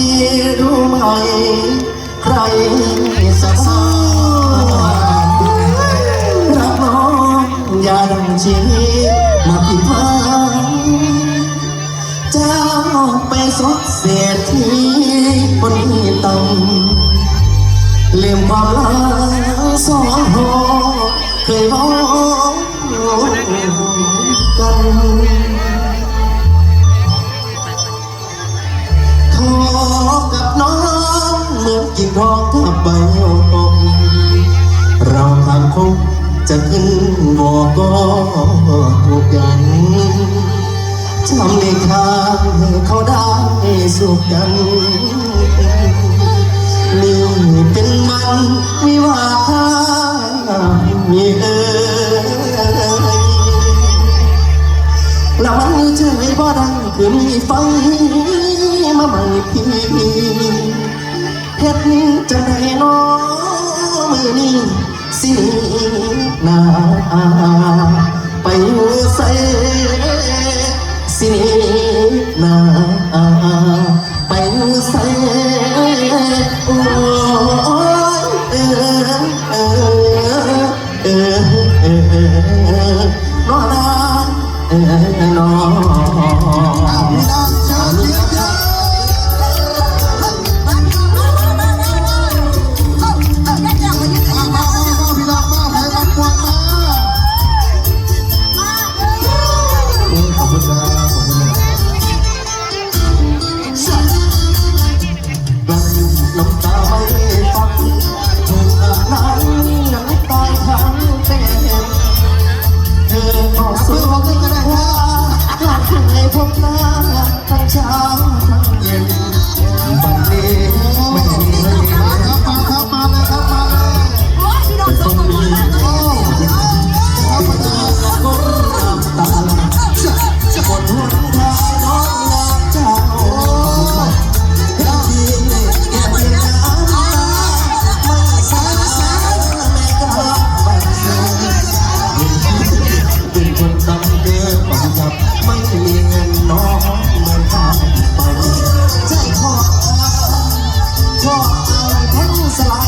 ดีรู้ไหม ใครสักสรักน้องอย่าดังชีมาผิดพลาดเจ้าไปสดเสียทีบนนี้ต่ำลืมความลังสองหอเคยร้องกัน ไปเตกเราทางคงจะขึ้นบ่อก็ถูกกันทำในทางให้เขาได้สุขกันนี่เป็นมันวิวาทามีเอ้ยละมันช่วยบ่ไดังคือมีฟังมาใหม่พี่ เฮ็ดจะได้น้อมือนี้สิหนาไปอยู่ใสสิหนาไปอยู่ใส่ Vamos lá.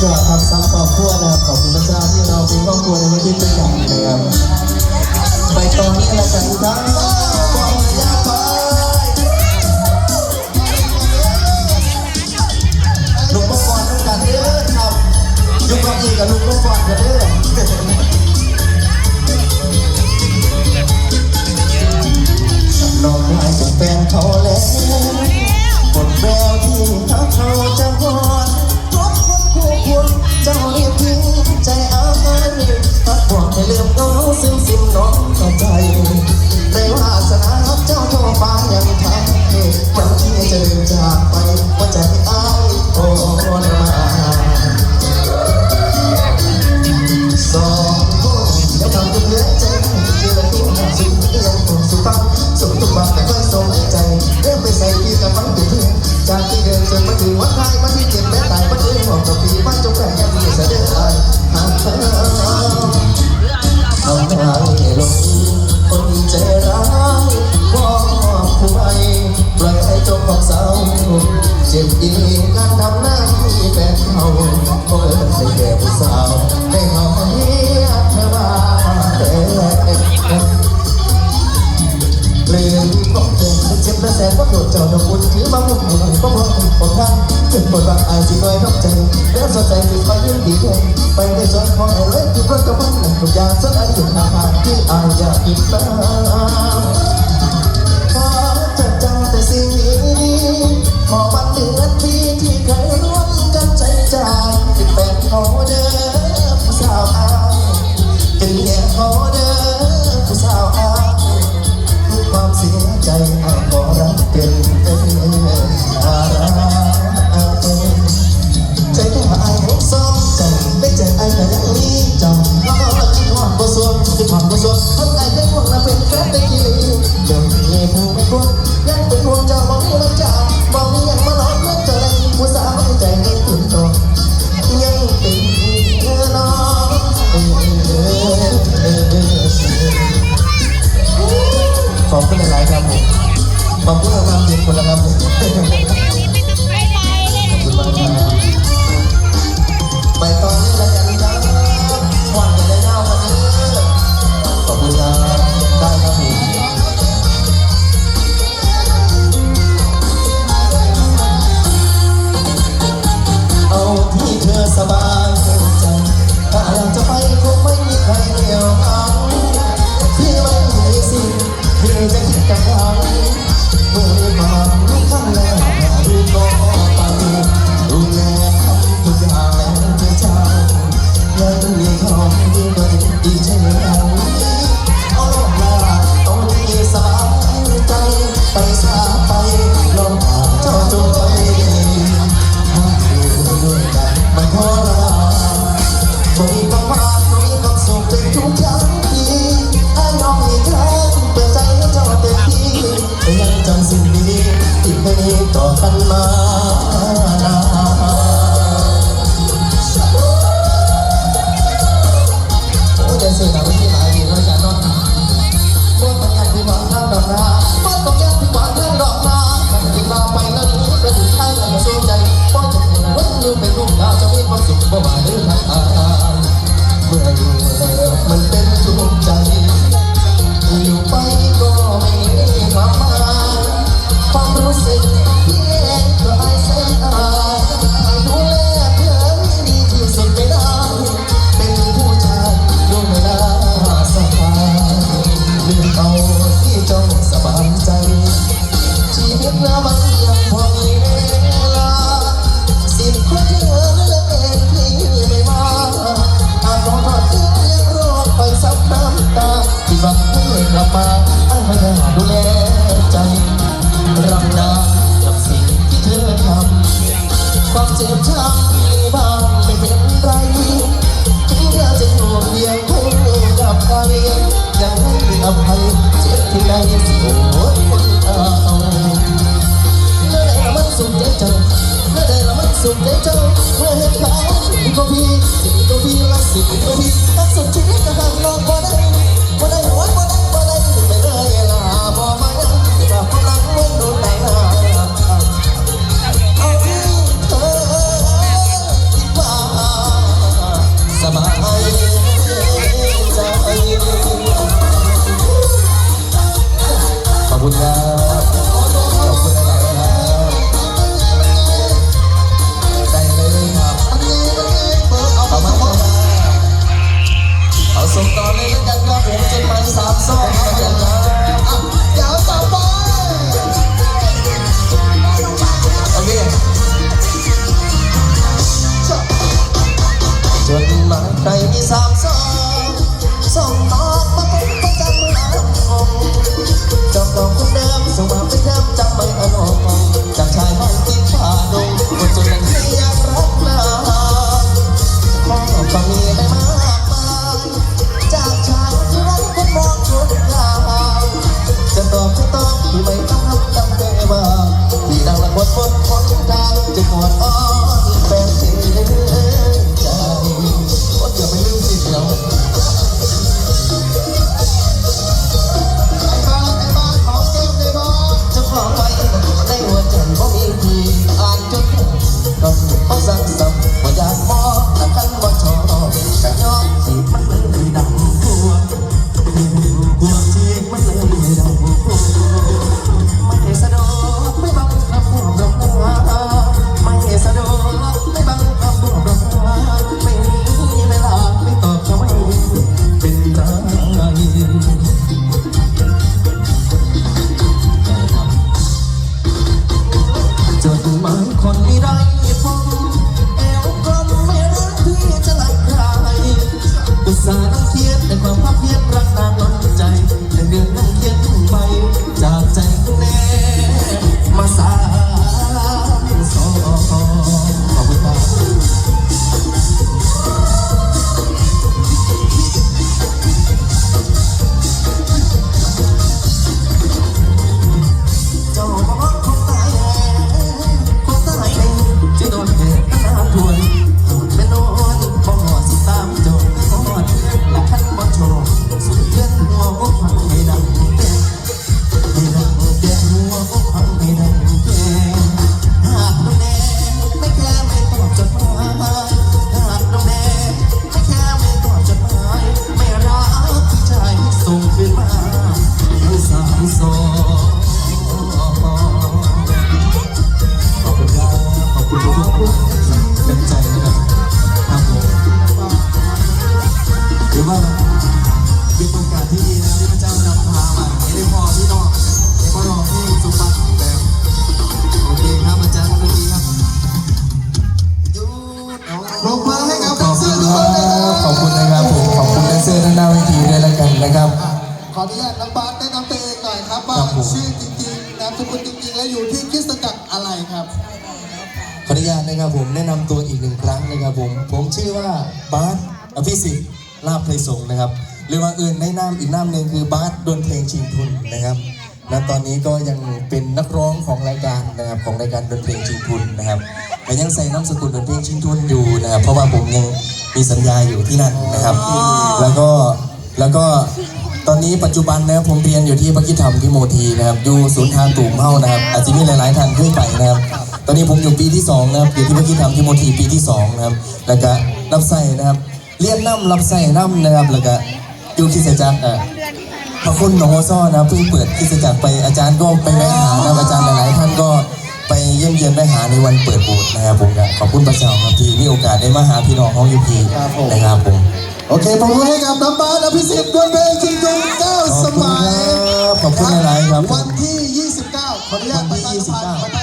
Good job. งใจเรื่องไปใส่ที่ตะฟันถึงจากที่เดินจนมาถึงวัดไทยมัน ที่เดิมไปได้สจนพอไอเล็กที่เพิ่งจะมันทุกอย่างสักอันหนึ่งอาหารที่อายอยากกินบ้างขอจะจำแต่สิ่งนี้พอวันเดือนปีที่เคยร่วมกันใจจ่ายเป็นแฟเขาเดิมสาวอายเป็นเมีเขาเดิ ส่งต่อเลยแล้วกันครับผมจดหมายสามซองครับอยากจะอ่าสามซอง อภิสิทธิ์ลาภไพศงนะครับหรือว่าอื่นในนามอีกนามหนึ่งคือบาสดนเพลงชิงทุนนะครับณตอนนี้ก็ยังเป็นนักร้องของรายการนะครับของรายการดนเพลงชิงทุนนะครับแต่ยังใส่น้ำสกุลดนเพลงชิงทุนอยู่นะครับเพราะว่าผมยังมีสัญญาอยู่ที่นั่นนะครับ แล้วก็แล้วก็ตอนนี้ปัจจุบันนะครับผมเรียนอยู่ที่พระคิดธรรมที่โมทีนะครับอยู่ศูนย์ทานตุ่มเฮ้านะครับ อาจจะมีหลาย ๆท่านขึ้นไปนะครับตอนนี้ผมอยู่ปีที่สองนะครับอยู่ที่พระคิดธรรมที่โมทีปีที่สองนะครับแล้วก็รับใส่นะครับ เรียนน้ำรับใส่น้ำนะครับแล้วก็อยู่คริสตจักรเอ่อพระคุณหนองโอซ่อนะครับเพิ่งเปิดคริสตจักรไปอาจารย์ก็ไปแวะหานะครับอาจารย์หลายๆท่านก็ไปเยี่ยมเยียนไปหาในวันเปิดโบสถ์นะครับผมก็ขอบคุณพระเจ้าครับที่มีโอกาสได้มาหาพี่น้องของยูพีครับผมนะครับผมโอเคปรบมือให้กับน้องบาสอภิสิทธิ์ด้วยเพลงชิงทุนเก้าขอบสคุณมัยครับขอบคุณหลายๆครับผมวันที่ 29ขออนุญาตประชาสัมพันธ์ประช